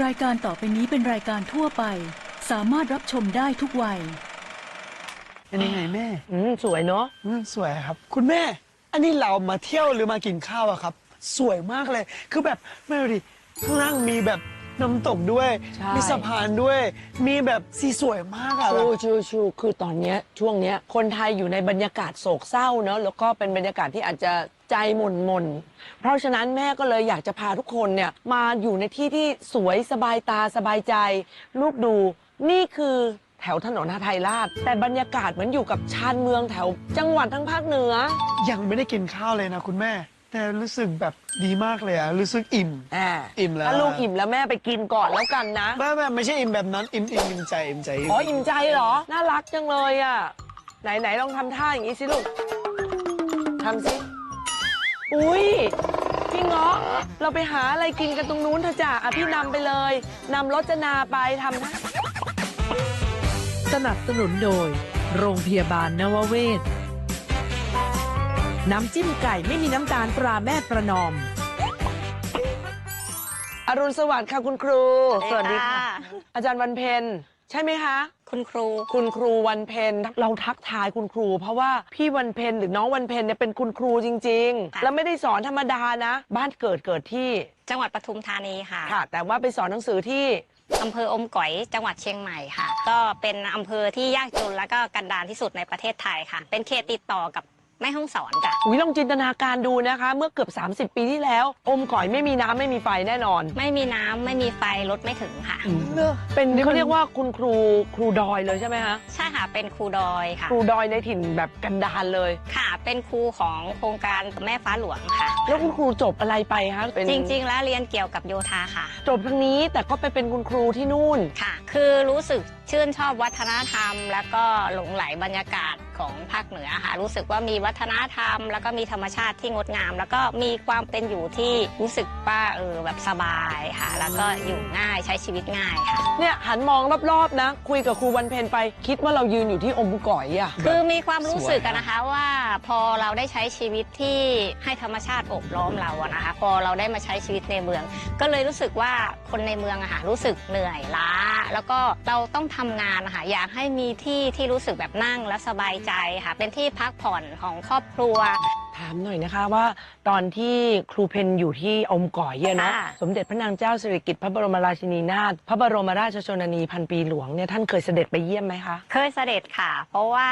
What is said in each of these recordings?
รายการต่อไปนี้เป็นรายการทั่วไป สามารถรับชมได้ทุกวัย เป็นยังไงแม่ อืมสวยเนาะอืมสวยครับ คุณแม่ อันนี้เรามาเที่ยวหรือมากินข้าวอะครับ สวยมากเลย คือแบบแม่ดูดิข้างล่างมีแบบน้ำตกด้วยมีสะพานด้วย มีแบบสีสวยมากอะชูชูชูคือตอนเนี้ยช่วงเนี้ยคนไทยอยู่ในบรรยากาศโศกเศร้าเนาะแล้วก็เป็นบรรยากาศที่อาจจะ ใจหม่นหม่นๆเพราะฉะนั้นแม่ก็เลยอยากจะพาทุกคนเนี่ยมาอยู่ในที่ที่สวยสบายตาสบายใจ ลูกดูนี่คือแถวถนนฮาไทยราช แต่บรรยากาศเหมือนอยู่กับชานเมืองแถวจังหวัดทั้งภาคเหนือ ยังไม่ได้กินข้าวเลยนะคุณแม่ แต่รู้สึกแบบดีมากเลยอะรู้สึกอิ่ม อ่าอิ่มแล้ว ถ้าลูกอิ่มแล้วแม่ไปกินก่อนแล้วกันนะไม่ไม่ไม่ใช่อิ่มแบบนั้นอิ่มอิ่มอิ่มใจอิ่มใจอ๋อ อิ่มใจเหรอ น่ารักจังเลยอะ ไหนไหนลองทำท่าอย่างนี้สิลูก ทำสิ อุ้ยพี่เงาะเราไปหาอะไรกินกันตรงนู้นเถอะจ้ะอะพี่นำไปเลยนำรจนาไปทำนะสนับสนุนโดย โรงพยาบาลนวเวศ น้ำจิ้มไก่ไม่มีน้ำตาลตราแม่ประนอม อรุณสวัสดิ์ค่ะคุณครู สวัสดีค่ะ อาจารย์วันเพ็ญ ใช่ไหมคะ คุณครู คุณครูวันเพ็ญเราทักทายคุณครู เพราะว่าพี่วันเพ็ญหรือน้องวันเพ็ญเนี่ยเป็นคุณครูจริงๆค่ะแล้วไม่ได้สอนธรรมดานะ บ้านเกิดเกิดที่จังหวัดปทุมธานีค่ะค่ะ แต่ว่าไปสอนหนังสือที่ อำเภออมก๋อยจังหวัดเชียงใหม่ค่ะ ก็เป็นอำเภอที่ยากจนและก็กันดารที่สุดในประเทศไทยค่ะ เป็นเขตติดต่อกับ แม่ห้องสอนค่ะอุ้ยลองจินตนาการดูนะคะ เมื่อเกือบ 30 ปีที่แล้ว อมก่อยไม่มีน้ำไม่มีไฟแน่นอนไม่มีน้ำไม่มีไฟรถไม่ถึงค่ะเลอะเป็นเขาเรียกว่าคุณครูครูดอยเลยใช่ไหมคะใช่ค่ะเป็นครูดอยค่ะ ครูดอยในถิ่นแบบกันดารเลย ค่ะ เป็นครูของโครงการแม่ฟ้าหลวงค่ะ แล้วคุณครูจบอะไรไปคะเป็นจริง ๆ แล้วเรียนเกี่ยวกับโยธาค่ะ จบทางนี้แต่ก็ไปเป็นคุณครูที่นู่น ค่ะ คือรู้สึกชื่นชอบวัฒนธรรม แล้วก็หลงไหลบรรยากาศ ของภาคเหนือค่ะรู้สึกว่ามีวัฒนธรรม แล้วก็มีธรรมชาติที่งดงาม แล้วก็มีความเป็นอยู่ที่รู้สึกว่าเออแบบสบายค่ะ แล้วก็อยู่ง่ายใช้ชีวิตง่ายค่ะ เนี่ยหันมองรอบๆนะ คุยกับครูวันเพ็ญไป คิดว่าเรายืนอยู่ที่อมก่อยอะ คือมีความรู้สึกอะนะคะว่าพอเราได้ใช้ชีวิตที่ให้ธรรมชาติโอบล้อมเราอะนะคะ พอเราได้มาใช้ชีวิตในเมือง ก็เลยรู้สึกว่าคนในเมืองอะค่ะรู้สึกเหนื่อยล้า แล้วก็เราต้องทำงานอะค่ะอยากให้มีที่ที่รู้สึกแบบนั่งและสบายใจค่ะ เป็นที่พักผ่อนของครอบครัว ถามหน่อยนะคะว่าตอนที่ครูเพนอยู่ที่อมก่อยเนี่ยเนาะค่ะ สมเด็จพระนางเจ้าสิริกิติ์พระบรมราชินีนาถพระบรมราชชนนีพันปีหลวงเนี่ยท่านเคยเสด็จไปเยี่ยมไหมคะ เคยเสด็จค่ะ เพราะว่า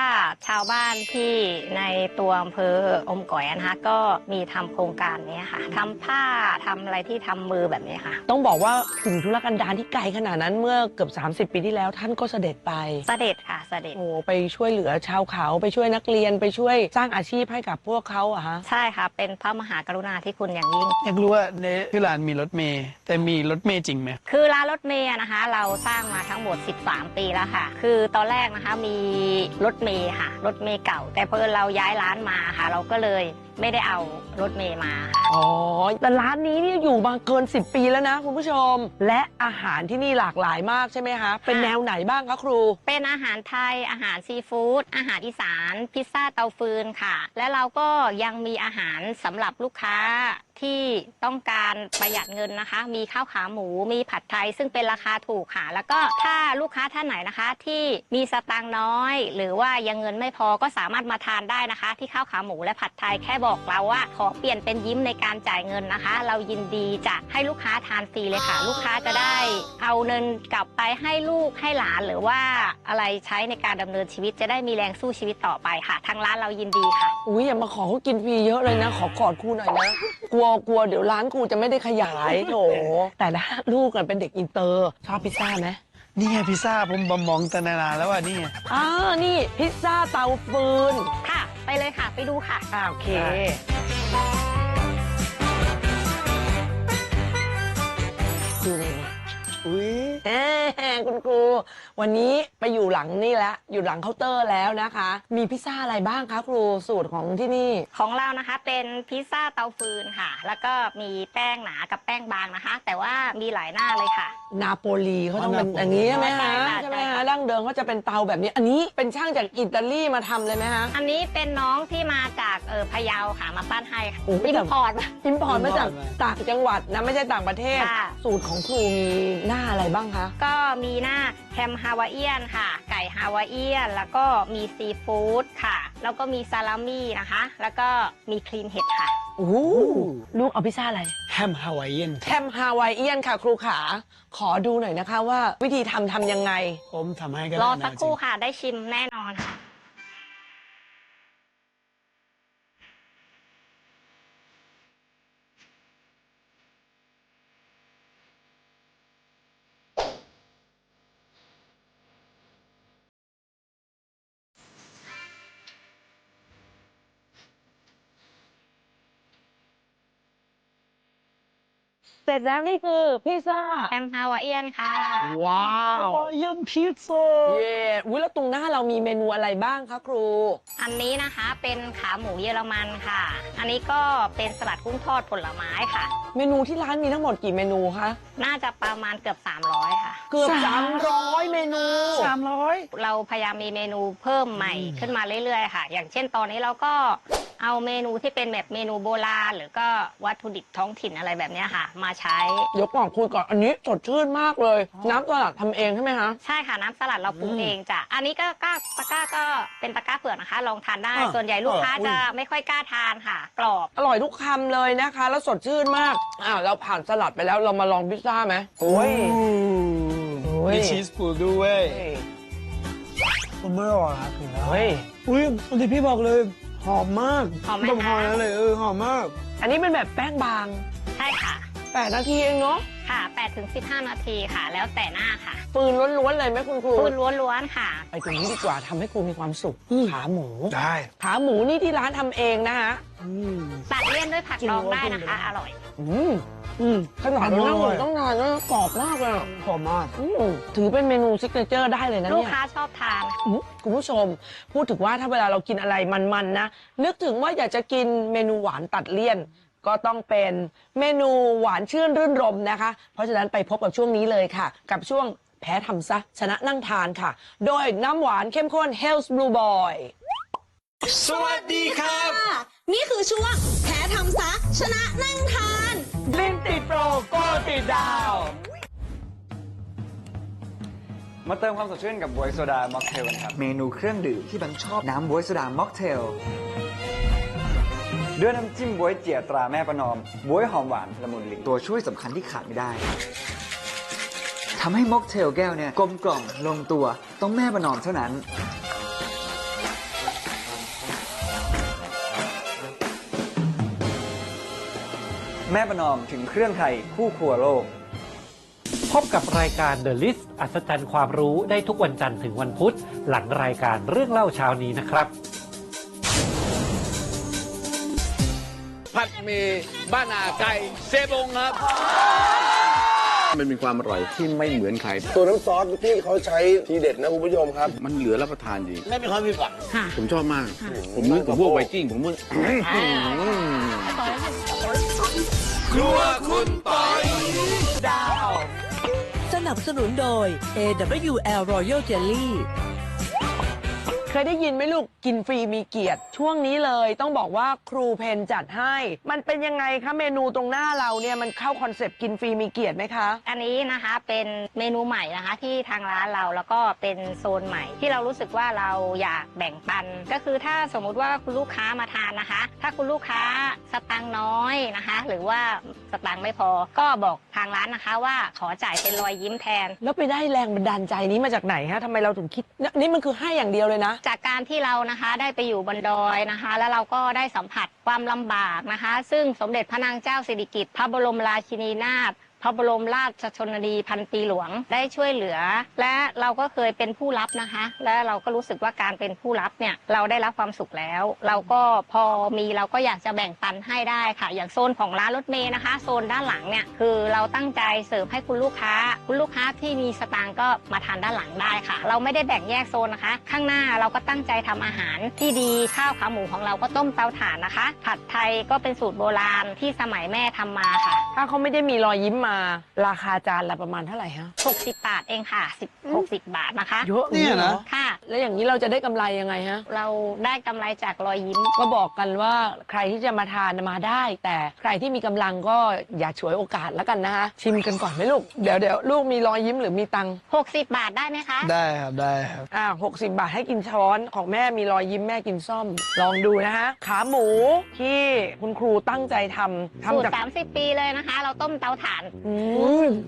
ชาวบ้านที่ในตัวอำเภออมก๋อยนะคะก็มีทำโครงการนี้ค่ะทำผ้าทำอะไรที่ทำมือแบบนี้ค่ะ ต้องบอกว่าถึงธุรกันดารที่ไกลขนาดนั้นเมื่อเกือบ 30 ปีที่แล้วท่านก็เสด็จไป เสด็จค่ะเสด็จ โอ้ไปช่วยเหลือชาวเขาไปช่วยนักเรียนไปช่วยสร้างอาชีพให้กับพวกเขาอะฮะ ใช่ค่ะ เป็นพระมหากรุณาธิคุณอย่างยิ่ง อยากรู้ว่าในที่ร้านมีรถเมย์แต่มีรถเมย์จริงไหม คือร้านรถเมย์อะนะคะ เราสร้างมาทั้งหมด 13 ปีแล้วค่ะ คือตอนแรกนะคะมีรถเมย์ค่ะ รถเมย์เก่า แต่เพอเราย้ายร้านมาค่ะ เราก็เลย ไม่ได้เอารถเมย์มาค่ะอ๋อ แต่ร้านนี้เนี่ยอยู่มาเกิน 10 ปีแล้วนะคุณผู้ชม และอาหารที่นี่หลากหลายมากใช่ไหมคะ เป็นแนวไหนบ้างคะครู เป็นอาหารไทยอาหารซีฟู้ดอาหารอีสาน พิซซ่าเตาฟืนค่ะ และเราก็ยังมีอาหารสำหรับลูกค้า ที่ต้องการประหยัดเงินนะคะ มีข้าวขาหมูมีผัดไทย ซึ่งเป็นราคาถูกค่ะ แล้วก็ถ้าลูกค้าท่านไหนนะคะ ที่มีสตางค์น้อย หรือว่ายังเงินไม่พอก็สามารถมาทานได้นะคะ ที่ข้าวขาหมูและผัดไทยแค่บอกเราว่า ขอเปลี่ยนเป็นยิ้มในการจ่ายเงินนะคะ เรายินดีจะให้ลูกค้าทานฟรีเลยค่ะ ลูกค้าจะได้เอาเงินกลับไปให้ลูกให้หลานหรือว่าอะไรใช้ในการดำเนินชีวิตจะได้มีแรงสู้ชีวิตต่อไปค่ะ ทางร้านเรายินดีค่ะ อุ้ยอย่ามาขอเขากินฟรีเยอะเลยนะ ขอกอดครูหน่อยนะ กลัวกลัวเดี๋ยวร้านครูจะไม่ได้ขยายโถแต่ละลูกอะเป็นเด็กอินเตอร์ ชอบพิซซ่าไหมนี่ไงพิซซ่าผมบมองตั้งนานแล้วว่านี่ไงอ่านี่พิซซ่าเตาฟืนค่ะ ไปเลยค่ะไปดูค่ะอ่าโอเค ดูเลยอุ้ย แหมคุณครู วันนี้ไปอยู่หลังนี่แล้วอยู่หลังเคาน์เตอร์แล้วนะคะ มีพิซซ่าอะไรบ้างคะครูสูตรของที่นี่ ของเรานะคะเป็นพิซซ่าเตาฟืนค่ะ แล้วก็มีแป้งหนากับแป้งบางนะคะ แต่ว่ามีหลายหน้าเลยค่ะ นาโปลีเขาต้องเป็นอย่างนี้ใช่ไหมใช่ฮะค่ะใช่ไหมใช่ฮะค่ะ ดั้งเดิมเขาจะเป็นเตาแบบนี้ อันนี้เป็นช่างจากอิตาลีมาทำเลยไหมฮะอันนี้เป็นน้องที่มาจากเออพะเยาค่ะมาปั้นให้ค่ะโอ้โห อิมพอร์ตมาอิมพอร์ตมาจาก import มาต่างจังหวัดนะไม่ใช่ต่างประเทศ ค่ะ สูตรของครูมีหน้าอะไรบ้างคะก็มีหน้าแฮมฮาวาเอียนค่ะ ไก่ฮาวาเอียน แล้วก็มีซีฟู้ดค่ะ แล้วก็มีซาลามี่นะคะ แล้วก็มีคลีนเห็ดค่ะ โอ้โหลูกเอาพิซซ่าอะไรแฮมฮาวายเอียนแฮมฮาวายเอียนค่ะ ครูขา ขอดูหน่อยนะคะว่าวิธีทำทำยังไง ผมทำให้ก็รได้อนะสักครู่จริงค่ะ ได้ชิมแน่นอนค่ะ ร็จแล้วนี่คือพิซซ่าแฮมฮาวาเอียนค่ะ ว้าวฮาวายเอียนพิซซ่าเย่อุ้ยแล้วตรงหน้าเรามีเมนูอะไรบ้างคะครู อันนี้นะคะเป็นขาหมูเยอรมันค่ะ อันนี้ก็เป็นสลัดกุ้งทอดผลไม้ค่ะ เมนูที่ร้านมีทั้งหมดกี่เมนูคะ น่าจะประมาณเกือบ 300 ค่ะ เกือบสาม300เมนู สามร้อยเราพยายามมีเมนูเพิ่มใหม่ขึ้นมาเรื่อยๆค่ะ อย่างเช่นตอนนี้เราก็เอาเมนูที่เป็นแบบเมนูโบราณหรือก็วัตถุดิบท้องถิ่นอะไรแบบเนี้ยค่ะ มาใช้ เดี๋ยวก่อนคุยก่อนอันนี้สดชื่นมากเลยน้ำสลัดทำเองใช่ไหมคะ ใช่ค่ะน้ำสลัดเราปรุงเองจ้ะ อันนี้ก็กล้าตะกร้าก็เป็นตะกร้าเปลือกนะคะ ลองทานได้ อะส่วนใหญ่ลูกค้าอะจะไม่ค่อยกล้าทานค่ะ กรอบ อร่อยทุกคำเลยนะคะ แล้วสดชื่นมากอ่าเราผ่านสลัดไปแล้วเรามาลองพิซซ่าไหมโอ้ยโอ้ยมีชีสปูด้วยผมไม่อร่อยครับถึงแล้วเฮ้ยอุ้ยบางทีพี่บอกเลยหอมมากหอมไหมต้องหอมคะนั้นเลยเออหอมมาก อันนี้เป็นแบบแป้งบาง ใช่ค่ะ 8 นาทีเองเนาะค่ะ8ถึง15 นาทีค่ะ แล้วแต่หน้าค่ะฟืนล้วนๆเลยไหมคุณครูพูดล้วนๆค่ะ ไปตรงนี้ดีกว่าทำให้ครูมีความสุขอืมขาหมู ได้ ขาหมูนี่ที่ร้านทำเองนะฮะอืมตัดเลี่ยนด้วยผักจริงดองเหรอได้นะคะ อร่อย อืมอืมขนาดเรานั่งอร่อยต้องนานแล้วกรอบมากเลยอะหอมมากอืมถือเป็นเมนูซิกเนเจอร์ได้เลยนะลูกเนี่ย ค้าชอบทาน อืมคุณผู้ชมพูดถึงว่าถ้าเวลาเรากินอะไรมันๆนะ นึกถึงว่าอยากจะกินเมนูหวานตัดเลี่ยน ก็ต้องเป็นเมนูหวานชื่นรื่นรมนะคะ เพราะฉะนั้นไปพบกับช่วงนี้เลยค่ะ กับช่วงแพ้ทำซะ ชนะนั่งทานค่ะ โดยน้ำหวานเข้มข้น Health Blue Boy สวัสดีครับค่ะนี่คือช่วงแพ้ทำซะ ชนะนั่งทานลิ้นติดโปรโกติดดาว มาเติมความสดชื่นกับบวยโซดาม็อกเทลนะครับ เมนูเครื่องดื่มที่บังชอบน้ำบวยโซดาม็อกเทล ด้วยน้ำจิ้มบวยเจียตราแม่ประนอมบวยหอมหวานละมุนลิ้นตัวช่วยสำคัญที่ขาดไม่ได้ทำให้ม็อกเทลแก้วเนี่ยกลมกล่อมลงตัวต้องแม่ประนอมเท่านั้น แม่ประนอมถึงเครื่องไทยคู่ครัวโลก พบกับรายการ The List อัศจรรย์ความรู้ได้ทุกวันจันทร์ถึงวันพุธ หลังรายการเรื่องเล่าเช้านี้นะครับ มีบ้านนาไก่เซบงครับ มันมีความอร่อยที่ไม่เหมือนใคร ตัวน้ำซอสที่เขาใช้ทีเด็ดนะคุณผู้ชมครับ มันเหลือรับประทานจริง ไม่มีความผิดหวังผมชอบมาก ผมนึกถึงพวกไวกิ้งผมนึกครัวคุณปอยสนับสนุนโดย AWL Royal Jelly เคยได้ยินไหมลูกกินฟรีมีเกียรติ ช่วงนี้เลยต้องบอกว่าครูเพนจัดให้ มันเป็นยังไงคะเมนูตรงหน้าเราเนี่ยมันเข้าคอนเซปต์กินฟรีมีเกียรติไหมคะ อันนี้นะคะเป็นเมนูใหม่นะคะที่ทางร้านเราแล้วก็เป็นโซนใหม่ ที่เรารู้สึกว่าเราอยากแบ่งปัน ก็คือถ้าสมมุติว่าคุณลูกค้ามาทานนะคะ ถ้าคุณลูกค้าสตังค์น้อยนะคะ หรือว่าสตังค์ไม่พอ ก็บอกทางร้านนะคะ ว่าขอจ่ายเป็นรอยยิ้มแทน แล้วไปได้แรงบันดาลใจนี้มาจากไหนฮะทำไมเราถึงคิดเนี่ยนี่มันคือให้อย่างเดียวเลยนะจากการที่เรานะคะได้ไปอยู่บนดอยนะคะ แล้วเราก็ได้สัมผัสความลำบากนะคะ ซึ่งสมเด็จพระนางเจ้าสิริกิติ์พระบรมราชินีนาถ พระบรมราชชนนีพันปีหลวงได้ช่วยเหลือ และเราก็เคยเป็นผู้รับนะคะ และเราก็รู้สึกว่าการเป็นผู้รับเนี่ยเราได้รับความสุขแล้ว เราก็พอมีเราก็อยากจะแบ่งปันให้ได้ค่ะ อย่างโซนของร้านรถเมย์นะคะ โซนด้านหลังเนี่ยคือเราตั้งใจเสิร์ฟให้คุณลูกค้า คุณลูกค้าที่มีสตางค์ก็มาทานด้านหลังได้ค่ะ เราไม่ได้แบ่งแยกโซนนะคะ ข้างหน้าเราก็ตั้งใจทำอาหารที่ดีข้าวขาหมูของเราก็ต้มเตาถ่านนะคะ ผัดไทยก็เป็นสูตรโบราณที่สมัยแม่ทำมาค่ะ ถ้าเขาไม่ได้มีรอยยิ้มมาราคาจานละประมาณเท่าไหร่ฮะ60 บาทเองค่ะ10 60 บาทนะคะ เยอะเนี่ยนะหรอค่ะ แล้วอย่างนี้เราจะได้กำไรยังไงฮะ เราได้กำไรจากรอยยิ้ม ก็บอกกันว่าใครที่จะมาทานมาได้ แต่ใครที่มีกำลังก็อย่าฉวยโอกาสแล้วกันนะคะชิมกันก่อนไหมลูกเดี๋ยวเดี๋ยวลูกมีรอยยิ้มหรือมีตังค์60 บาทได้ไหมคะ ได้ครับได้ครับ อ่าหกสิบาทให้กินช้อนของแม่มีรอยยิ้มแม่กินซ่อม ลองดูนะคะขาหมูที่คุณครูตั้งใจทำสูตทำจาก ร30 ปีเลยนะคะ เราต้มเตาถ่านอืม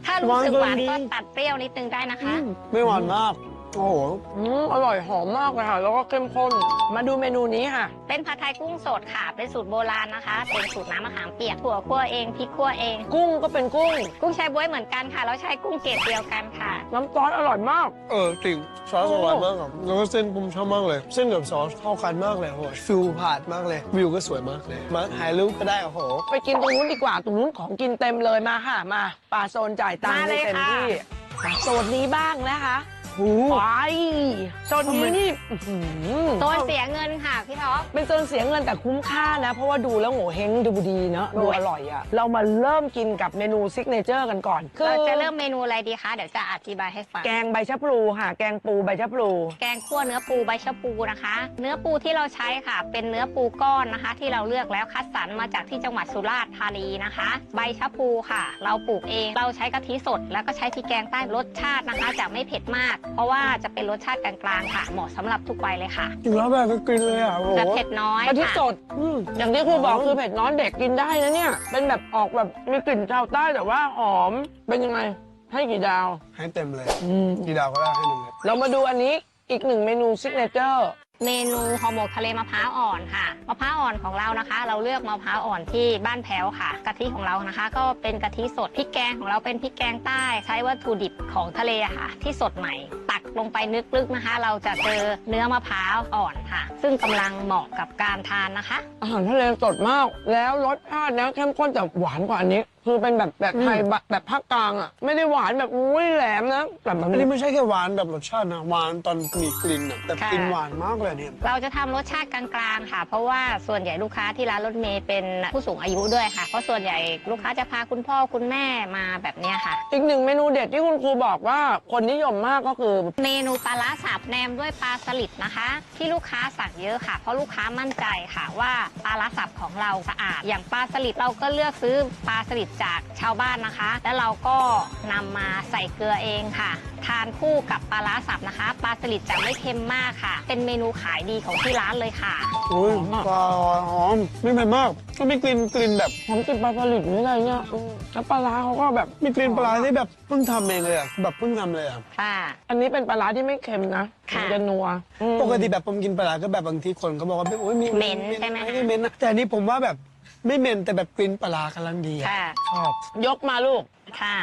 ถ้ารู้สึกหวานหวานก็ตัดเปรี้ยวนิดนึงได้นะคะ ไม่หวานมาก โอ้โหอืมอร่อยหอมมากเลยค่ะ แล้วก็เข้มข้น มาดูเมนูนี้ค่ะ เป็นผัดไทยกุ้งสดค่ะ เป็นสูตรโบราณนะคะ เป็นสูตรน้ำมะขามเปียกถั่วคั่วเองพริกคั่วเอง กุ้งก็เป็นกุ้ง กุ้งแช่บ๊วยเหมือนกันค่ะเราใช้กุ้งเกรดเดียวกันค่ะ น้ำซอสอร่อยมาก เออจริงซอสอร่อยมากครับแล้วก็เส้นผมชอบมากเลย เส้นกับซอสเข้ากันมากเลยโอ้โหฟิลผ่านมากเลย วิวก็สวยมากเลย มาถ่ายรูปก็ได้โอ้โห ไปกินตรงนู้นดีกว่า ตรงนู้นของกินเต็มเลยมาค่ะ มาป่าโซนจ่ายตังค์มาเลให้ยเต็มค่ะ ที่มาโซนนี้บ้างนะคะโอ้โห ไปโซนนี้นี่อื้อหือโซนเสียเงินค่ะพี่ท็อป เป็นโซนเสียเงินแต่คุ้มค่านะ เพราะว่าดูแล้วโง่เฮงดูดีเนาะดูอร่อยอะเรามาเริ่มกินกับเมนูซิกเนเจอร์กันก่อนคือเราจะเริ่มเมนูอะไรดีคะ เดี๋ยวจะอธิบายให้ฟัง แกงใบชะพลูค่ะ แกงปูใบชะพลู แกงคั่วเนื้อปูใบชะพูนะคะ เนื้อปูที่เราใช้ค่ะ เป็นเนื้อปูก้อนนะคะ ที่เราเลือกแล้วคัดสรรมาจากที่จังหวัดสุราษฎร์ธานีนะคะ ใบชะพูค่ะ เราปลูกเองเราใช้กะทิสด แล้วก็ใช้พริกแกงใต้รสชาตินะคะจะไม่เผ็ดมากเพราะว่าจะเป็นรสชาติกลางๆค่ะ เหมาะสำหรับทุกวัยเลยค่ะกินแล้วแบบก็กินเลยอะโอ้โหจะเผ็ดน้อยกะทิค่ะ สดอืมอย่างที่ครูบอกคือเผ็ดน้อยเด็กกินได้นะเนี่ย เป็นแบบออกแบบมีกลิ่นชาวใต้แต่ว่าหอม เป็นยังไง ให้กี่ดาว ให้เต็มเลยอืม กี่ดาวก็ได้ให้หนึ่งเลยเรามาดูอันนี้อีกหนึ่งเมนูซิกเนเจอร์ เมนูห่อหมกทะเลมะพร้าวอ่อนค่ะมะพร้าวอ่อนของเรานะคะ เราเลือกมะพร้าวอ่อนที่บ้านแพ้วค่ะ กะทิของเรานะคะ ก็เป็นกะทิสดพริกแกงของเราเป็นพริกแกงใต้ ใช้วัตถุดิบของทะเลค่ะ ที่สดใหม่ ตักลงไปนึกลึกนะคะ เราจะเจอเนื้อมะพร้าวอ่อนค่ะ ซึ่งกำลังเหมาะกับการทานนะคะ อาหารทะเลสดมาก แล้วรสชาตินะเข้มข้นแต่หวานกว่าอันนี้ คือเป็นแบบแบบไทยบะแบบภาคกลางอะไม่ได้หวานแบบอุ้ยแหลมนะแต่มันอันนี้ไม่ใช่แค่หวานแบบรสชาตินะหวานตอนมีกลิ่นอะแต่ค่ะกลิ่นหวานมากเลยเนี่ยเราจะทำรสชาติกลางๆค่ะ เพราะว่าส่วนใหญ่ลูกค้าที่ร้านรถเมย์เป็นผู้สูงอายุด้วยค่ะ เพราะส่วนใหญ่ลูกค้าจะพาคุณพ่อคุณแม่มาแบบเนี้ยค่ะ อีกหนึ่งเมนูเด็ดที่คุณครูบอกว่าคนนิยมมากก็คือเมนูปลาร้าสับแนมด้วยปลาสลิดนะคะ ที่ลูกค้าสั่งเยอะค่ะ เพราะลูกค้ามั่นใจค่ะว่าปลาร้าสับของเราสะอาด อย่างปลาสลิดเราก็เลือกซื้อปลาสลิดจากชาวบ้านนะคะ แล้วเราก็นำมาใส่เกลือเองค่ะ ทานคู่กับปลาร้าสับนะคะปลาสลิดจะไม่เค็มมากค่ะ เป็นเมนูขายดีของที่ร้านเลยค่ะ อุ้ยปลาหอมไม่เผ็ดมากก็มีกลิ่นกลิ่นแบบหอมกลิ่นปลาสลิดนี่อะไรเนี่ยอืมแล้วปลาร้าเขาก็แบบมีกลิ่นปลาที่แบบเพิ่งทำเองเลยอะแบบเพิ่งทำเลยอะค่ะ อันนี้เป็นปลาร้าที่ไม่เค็มนะค่ะมันจะนัวอืมปกติแบบผมกินปลาร้าก็แบบบางทีคนเขาบอกว่าโอ้ยมีเหม็นใช่ไหม ไม่ได้เหม็นนะแต่อันนี้ผมว่าแบบ ไม่เหม็นแต่แบบกลิ่นปลาร้ากำลังดีอะค่ะ ชอบ ยกมาลูก ค่ะ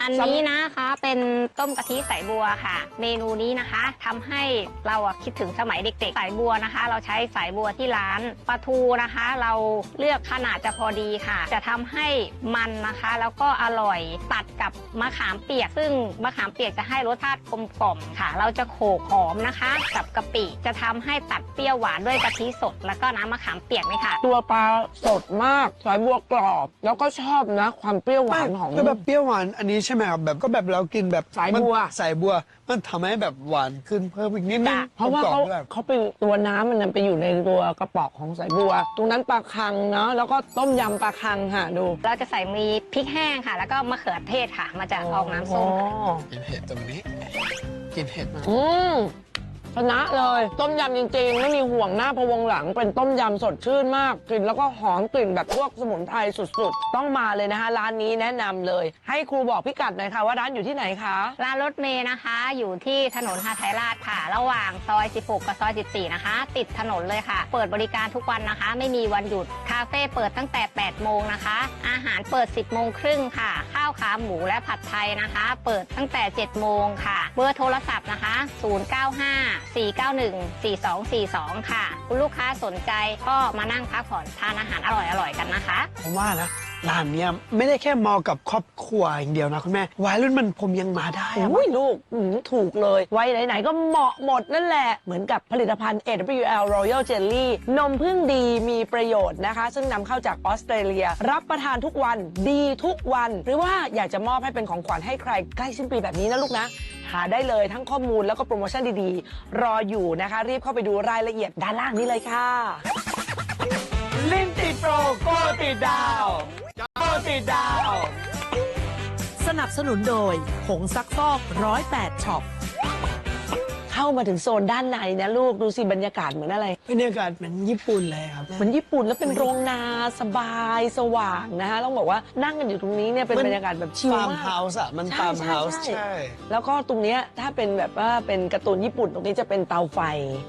อันนี้นะคะเป็นต้มกะทิสายบัวค่ะ เมนูนี้นะคะทำให้เราอะคิดถึงสมัยเด็กๆ สายบัวนะคะ เราใช้สายบัวที่ร้านปลาทูนะคะ เราเลือกขนาดจะพอดีค่ะ จะทำให้มันนะคะ แล้วก็อร่อยตัดกับมะขามเปียก ซึ่งมะขามเปียกจะให้รสชาติกลมกล่อมค่ะ เราจะโขกหอมนะคะ กับกะปิจะทำให้ตัดเปรี้ยวหวานด้วยกะทิสด แล้วก็น้ำมะขามเปียกนี่ค่ะ ตัวปลาสดมากสายบัวกรอบ แล้วก็ชอบนะ ความเปรี้ยวหวานของก็แบบเปรี้ยวหวานอันนี้ใช่ไหมครับแบบก็แบบเรากินแบบสายบัว มันสายบัว มันทำให้แบบหวานขึ้นเพิ่มอีกนิดนึงเพราะว่าเขากรอบๆด้วยเขาเป็นตัวน้ำมันนะไปอยู่ในตัวกระป๋องของสายบัว ตรงนั้นปลาคังเนาะแล้วก็ต้มยำปลาคังค่ะดูเราจะใส่มีพริกแห้งค่ะ แล้วก็มะเขือเทศค่ะ มาจากออกน้ำส้มค่ะอ๋อกินเห็ดตรงนี้ กินเห็ดมากอืม ชนะเลย ต้มยำจริงๆ ไม่มีห่วงหน้าพะวงหลัง เป็นต้มยำสดชื่นมากกลิ่นแล้วก็หอมกลิ่นแบบพวกสมุนไพรสุดๆ ต้องมาเลยนะคะ ร้านนี้แนะนำเลย ให้ครูบอกพิกัดหน่อยค่ะว่าร้านอยู่ที่ไหนคะ ร้านรถเมย์นะคะ อยู่ที่ถนนฮาไทยราชค่ะ ระหว่างซอย 16 กับซอย 14 นะคะ ติดถนนเลยค่ะ เปิดบริการทุกวันนะคะ ไม่มีวันหยุดาเฟ่เปิดตั้งแต่ 8 โมงนะคะ อาหารเปิด 10 โมงครึ่งค่ะ ข้าวขาหมูและผัดไทยนะคะ เปิดตั้งแต่ 7 โมงค่ะ เบอร์โทรศัพท์นะคะ 095 491 4242 ค่ะ คุณลูกค้าสนใจก็มานั่งพักผ่อนทานอาหารอร่อยๆกันนะคะ ผมว่านะ ร้านเนี้ยไม่ได้แค่เหมาะกับครอบครัวอย่างเดียวนะคุณแม่วัยรุ่นมันผมยังมาได้อะ อุ้ยลูกอืมถูกเลยไว้ไหน ๆ ก็เหมาะหมดนั่นแหละ เหมือนกับผลิตภัณฑ์ AWL Royal Jelly นมพึ่งดีมีประโยชน์นะคะ ซึ่งนำเข้าจากออสเตรเลีย รับประทานทุกวันดีทุกวัน หรือว่าอยากจะมอบให้เป็นของขวัญให้ใครใกล้สิ้นปีแบบนี้นะลูกนะ หาได้เลยทั้งข้อมูลแล้วก็โปรโมชั่นดีๆ รออยู่นะคะ รีบเข้าไปดูรายละเอียดด้านล่างนี้เลยค่ะ ลิ้นติดโปรโกติดดาว โกติดดาว สนับสนุนโดยผงซักฟอกร้อยแปดช็อป เข้ามาถึงโซนด้านในนะลูกดูสิบรรยากาศเหมือนอะไร บรรยากาศเหมือนญี่ปุ่นเลยครับ เหมือนญี่ปุ่นแล้วเป็นโรงนาสบายสว่างนะคะต้องบอกว่านั่งกันอยู่ตรงนี้เนี่ยเป็นมัน บรรยากาศแบบชิลฟาร์มมาก เฮาส์อะมันใช่ฟาร์มใช่เฮาส์ใช่ ใช่ แล้วก็ตรงเนี้ยถ้าเป็นแบบว่าเป็นการ์ตูนญี่ปุ่นตรงนี้จะเป็นเตาไฟ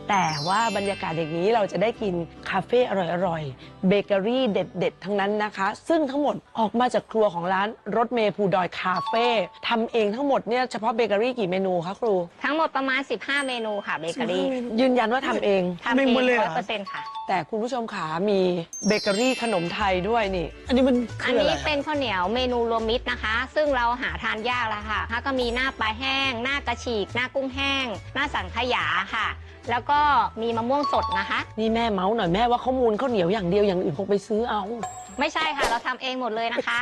แต่ว่าบรรยากาศอย่างนี้เราจะได้กินคาเฟ่อร่อยๆเบเกอรี่เด็ด ๆ ทั้งนั้นนะคะ ซึ่งทั้งหมดออกมาจากครัวของร้านรถเมย์ภูดอยคาเฟ่ทำเองทั้งหมดเนี่ยเฉพาะเบเกอรี่กี่เมนูคะครู ทั้งหมดประมาณ 15เมนูค่ะเบเกอรี่ยืนยันว่าทำเองทำเองร้อยเปอร์เซ็นต์ค่ะ แต่คุณผู้ชมขามีเบเกอรี่ขนมไทยด้วยนี่ อันนี้มันอัคืนออะไรนี้เป็นข้าวเหนียวเมนูรวมมิตรนะคะ ซึ่งเราหาทานยากแล้วค่ะถ้าก็มีหน้าปลาแห้ง หน้ากระฉีก หน้ากุ้งแห้ง หน้าสังขยาค่ะ แล้วก็มีมะม่วงสดนะคะ นี่แม่เมาส์หน่อยแม่ว่าข้อมูลข้าวเหนียวอย่างเดียวอย่างอื่นคงไปซื้อเอา ไม่ใช่ค่ะ เราทำเองหมดเลยนะคะ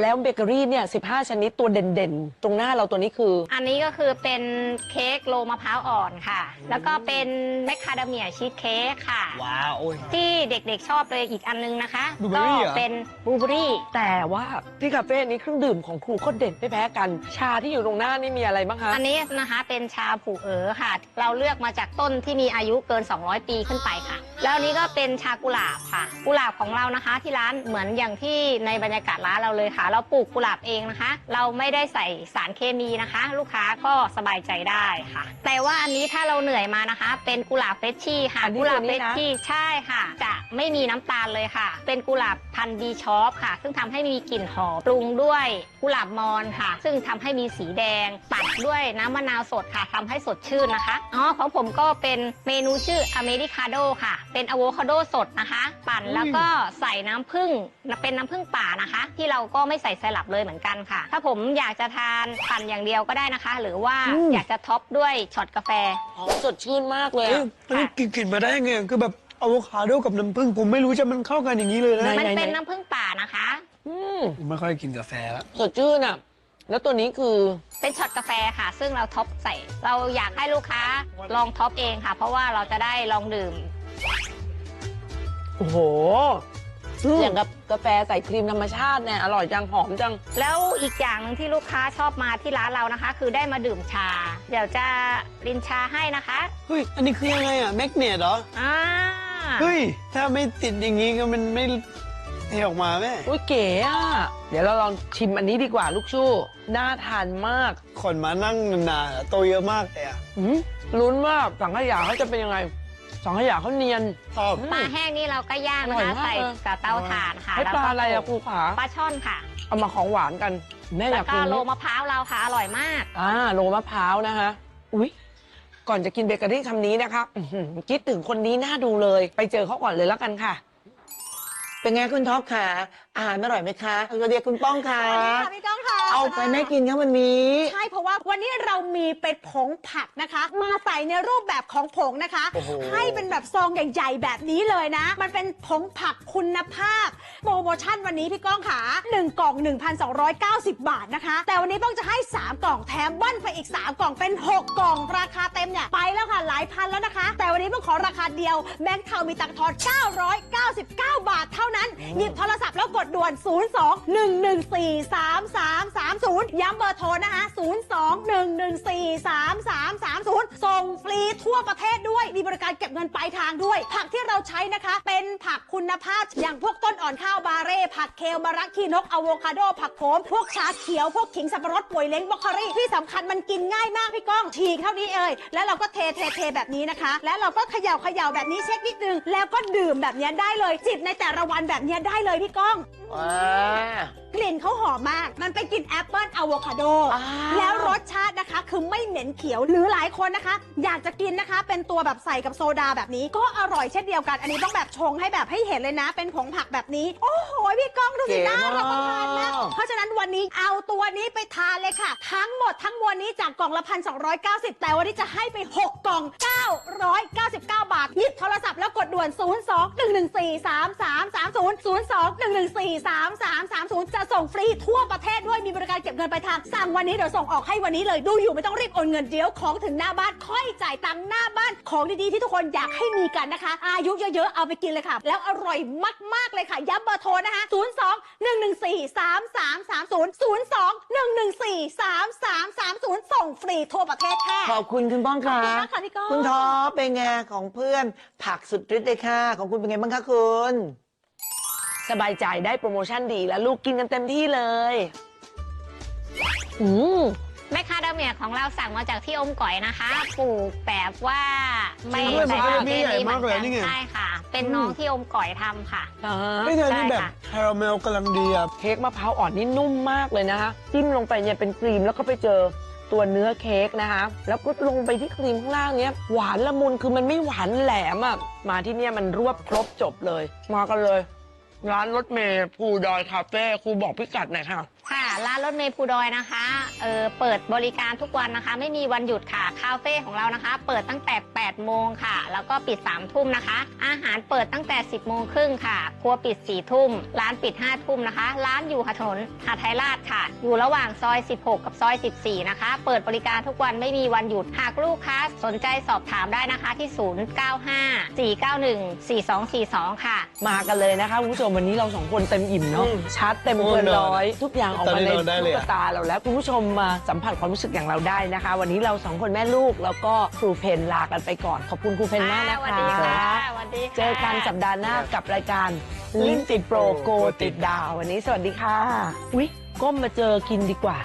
แล้วเบเกอรี่เนี่ย15 ชนิดตัวเด่นๆ ตรงหน้าเราตัวนี้คือ อันนี้ก็คือเป็นเค้กโรลมะพร้าวอ่อนค่ะ แล้วก็เป็นแมคคาเดเมียชีสเค้กค่ะ ว้าวโอ้ย ที่เด็กๆชอบเลยอีกอันนึงนะคะ บลูเบอก็ร์รี่เหรอ เป็นบลูเบอรี่ แต่ว่าที่คาเฟ่นี้เครื่องดื่มของครูก็เด็ดไม่แพ้กัน ชาที่อยู่ตรงหน้านี่มีอะไรบ้างคะ อันนี้นะคะเป็นชาผูเอ๋อค่ะ เราเลือกมาจากต้นที่มีอายุเกิน 200 ปีขึ้นไปค่ะ แล้วอันนี้ก็เป็นชากุหลาบค่ะ กุหลาบของเรานะคะที่ร้านเหมือนอย่างที่ในบรรยากาศร้านเราเลยค่ะ เราปลูกกุหลาบเองนะคะ เราไม่ได้ใส่สารเคมีนะคะ ลูกค้าก็สบายใจได้ค่ะ แต่ว่าอันนี้ถ้าเราเหนื่อยมานะคะ เป็นกุหลาบเฟรชชี่ค่ะ อันนี้กุหลาบตัวเฟนี้รชนะชี่ใช่ค่ะ จะไม่มีน้ำตาลเลยค่ะ เป็นกุหลาบพันธุ์บีชอปค่ะ ซึ่งทำให้มีกลิ่นหอมปรุงด้วยกุหลาบมอนค่ะ ซึ่งทำให้มีสีแดงตัดด้วยน้ำมะนาวสดค่ะทำให้สดชื่นนะคะอ๋อของผมก็เป็นเมนูชื่ออเมริคาโดค่ะ เป็นอะโวคาโดสดนะคะ ปั่นแล้วก็ใส่น้ำผึ้งเป็นน้ำผึ้งป่านะคะ ที่เราก็ไม่ใส่ไซรัปเลยเหมือนกันค่ะ ถ้าผมอยากจะทานปั่นอย่างเดียวก็ได้นะคะ หรือว่าอยากจะท็อปด้วยช็อตกาแฟหอมสดชื่นมากเลยเอ้ยอะมันนี่กลิ่นมาได้ยังไงคือแบบอะโวคาโดกับน้ำผึ้งผมไม่รู้จะมันเข้ากันอย่างนี้เลยนะไห มันไหนเป็นน้ำผึ้งป่านะคะ อืมผมไม่ค่อยกินกาแฟแล้วสดชื่นอะ แล้วตัวนี้คือ เป็นช็อตกาแฟค่ะ ซึ่งเราท็อปใส่ เราอยากให้ลูกค้าลองท็อปเองค่ะ เพราะว่าเราจะได้ลองดื่ม โอ้โห อย่างกับกาแฟใส่ครีมธรรมชาติเนี่ยอร่อยจังหอมจัง แล้วอีกอย่างหนึ่งที่ลูกค้าชอบมาที่ร้านเรานะคะ คือได้มาดื่มชา เดี๋ยวจะรินชาให้นะคะ เฮ้ย อันนี้คือยังไงอะแมกเนตเหรออ่าเฮ้ย ถ้าไม่ติดอย่างนี้ก็มันไม่เทออกมาแม่อุ้ยเก๋อะเดี๋ยวเราลองชิมอันนี้ดีกว่าลูกชู่น่าทานมากคนมานั่งนานๆอะโตเยอะมากเลยอะอืมลุ้นมากสังขยาเขาจะเป็นยังไง สังขยาเขาเนียนชอบปลาแห้งนี่เราก็ย่างนะอร่อยคะมากใส่เลย กับเตาถ่านค่ะให้แล้วปก็ลาอะไรอะครูขาปลาช่อนค่ะ เอามาของหวานกันแม่อแล้ยาวกก็กินโลนี่มะพร้าวเราค่ะ อร่อยมาก อ่าโลมะพร้าวนะคะอุ๊ยก่อนจะกินเบเกอรี่คำนี้นะคะอื้อหือคิดถึงคนนี้น่าดูเลย ไปเจอเขาก่อนเลยแล้วกันค่ะ เป็นไงคุณท็อปคะอาหารอร่อยไหมคะสวัสดีคุณป้องค่ะสวัสดีค่ะพี่ก้องค่ะเอาไปแม่กินครับวันนี้ ใช่เพราะว่าวันนี้เรามีเป็นผงผักนะคะ มาใส่ในรูปแบบของผงนะคะ โอ้โห ให้เป็นแบบซองใหญ่ ๆ แบบนี้เลยนะ มันเป็นผงผักคุณภาพ โปรโมชั่นวันนี้พี่ก้องขา1กล่อง 1,290 บาทนะคะ แต่วันนี้ต้องจะให้ 3 กล่องแถมเบั้นไปอีก 3 กล่องเป็น 6 กล่องราคาเต็มเนี่ยไปแล้วค่ะหลายพันแล้วนะคะ แต่วันนี้ต้องขอราคาเดียวแบงค์เทามีตังค์ทอน999 บาทเท่านั้น หยิบโทรศัพท์แล้วกดด่วน 02-114-3330 ย้ำเบอร์โทรนะคะ 02-114-3330 ส่งฟรีทั่วประเทศด้วย มีบริการเก็บเงินปลายทางด้วย ผักที่เราใช้นะคะ เป็นผักคุณภาพ อย่างพวกต้นอ่อนข้าวบาเร่ ผักเคลมะระขี้นกอะโวคาโด ผักโขม พวกชาเขียว พวกขิงสับปะรดป่วยเล้งบรอกโคลีที่สำคัญมันกินง่ายมากพี่ก้อง ฉีกเท่านี้เอ่ยแล้วเราก็เทเทเทแบบนี้นะคะ แล้วเราก็เขย่าเขย่าแบบนี้เช็คนิดนึง แล้วก็ดื่มแบบนี้ได้เลยจิบในแต่ละวันแบบนี้ได้เลยพี่ก้อง อ่ากลิ่นเขาหอมมาก มันเป็นกลิ่นแอปเปิลอะโวคาโดอ้าวแล้วรสชาตินะคะ คือไม่เหม็นเขียวหรือหลายคนนะคะ อยากจะกินนะคะ เป็นตัวแบบใส่กับโซดาแบบนี้ ก็อร่อยเช่นเดียวกัน อันนี้ต้องแบบชงให้แบบให้เห็นเลยนะ เป็นผงผักแบบนี้ โอ้โห พี่ก้องดูสิเก๋น่ารับประทานมากมาก เพราะฉะนั้นวันนี้เอาตัวนี้ไปทานเลยค่ะ ทั้งหมดทั้งมวลนี้จากกล่องละพันสองแต่วันนี้จะให้ไป 6 กล่อง 999 บาท หยิบโทรศัพท์แล้วกดด่วน 0 2 1 1 4 3 3 3 0 0 2 1 1 4 3 3 3 0 จะส่งฟรีทั่วประเทศด้วยมีบริการเก็บเงินปลายทางสั่งวันนี้เดี๋ยวส่งออกให้วันนี้เลยดูอยู่ไม่ต้องรีบโอนเงินเดี๋ยวของถึงหน้าบ้านค่อยจ่ายตังค์หน้าบ้านของดีๆที่ทุกคนอยากให้มีกันนะคะ อายุเยอะๆเอาไปกินเลยค่ะ แล้วอร่อยมากๆเลยค่ะย้ำเบอร์โทรนะคะ 0 2 1 1 4 3 3 3 0 0 2 1 1 4 3 3 3 0 ส่งฟรีทั่วประเทศค่ะขอบคุณคุณป้องขอบค่ะคุณมากค่ะพี่ก้องคุณท็อปเป็นไงของเพื่อนผักสุดฤทธิ์เลยค่ะ ของคุณเป็นไงบ้างคะคุณ สบายใจได้โปรโมชั่นดีแล้วลูกกินกันเต็มที่เลย อืมแม่ค้าดาวเมียของเราสั่งมาจากที่อมก๋อยนะคะ ปลูกแบบว่าไม่จริงด้วยใส่มันก็สารใหญ่เคมีเหมืมาอกนเลยกันนี่ไง ใช่ค่ะ เป็นน้องที่อมก๋อยทำค่ะไม่ใช่นี่ใช่แบบค่ะคาราเมลกำลังดีอะเค้กมะพร้าวอ่อนนี่นุ่มมากเลยนะคะจิ้มลงไปเนี่ยเป็นครีมแล้วก็ไปเจอตัวเนื้อเค้กนะคะ แล้วก็ลงไปที่ครีมข้างล่างเนี้ยหวานละมุนคือมันไม่หวานแหลมอะมาที่เนี่ยมันรวบครบจบเลย มากันเลย ร้านรถเมย์ภูดอยคาเฟ่ครูบอกพี่กัดหน่อยค่ะ ค่ะ ร้านรถเมย์ภูดอยนะคะเออเปิดบริการทุกวันนะคะ ไม่มีวันหยุดค่ะ คาเฟ่ของเรานะคะ เปิดตั้งแต่ 8 โมงค่ะ แล้วก็ปิด 3 ทุ่มนะคะ อาหารเปิดตั้งแต่ 10 โมงครึ่งค่ะ ครัวปิด 4 ทุ่ม ร้านปิด 5 ทุ่มนะคะ ร้านอยู่ถนนหาดไทยราชค่ะ อยู่ระหว่างซอย 16 กับซอย 14 นะคะ เปิดบริการทุกวันไม่มีวันหยุด หากลูกค้าสนใจสอบถามได้นะคะที่ 095 491 4242 ค่ะ มากันเลยนะคะคุณผู้ชมวันนี้เราสองคนเต็มอิ่มเนาะอืมชาร์จเต็มเกินโอ้นอนร้อยทุกอย่างออกตอนมานี้ในนอนได้เลยลูอะกตาเราแล้วคุณผู้ชมมาสัมผัสความรู้สึกอย่างเราได้นะคะ วันนี้เราสองคนแม่ลูกแล้วก็ครูเพนลากันไปก่อนขอบคุณครูเพนมากนะสวัสคะดีค่ะสวัสดีค่ะเจอกันสัปดาห์หน้ากับรายการลิ้นติดโปรโกติดดาว วันนี้สวัสดีค่ะอุ๊ยก้มมาเจอกินดีกว่า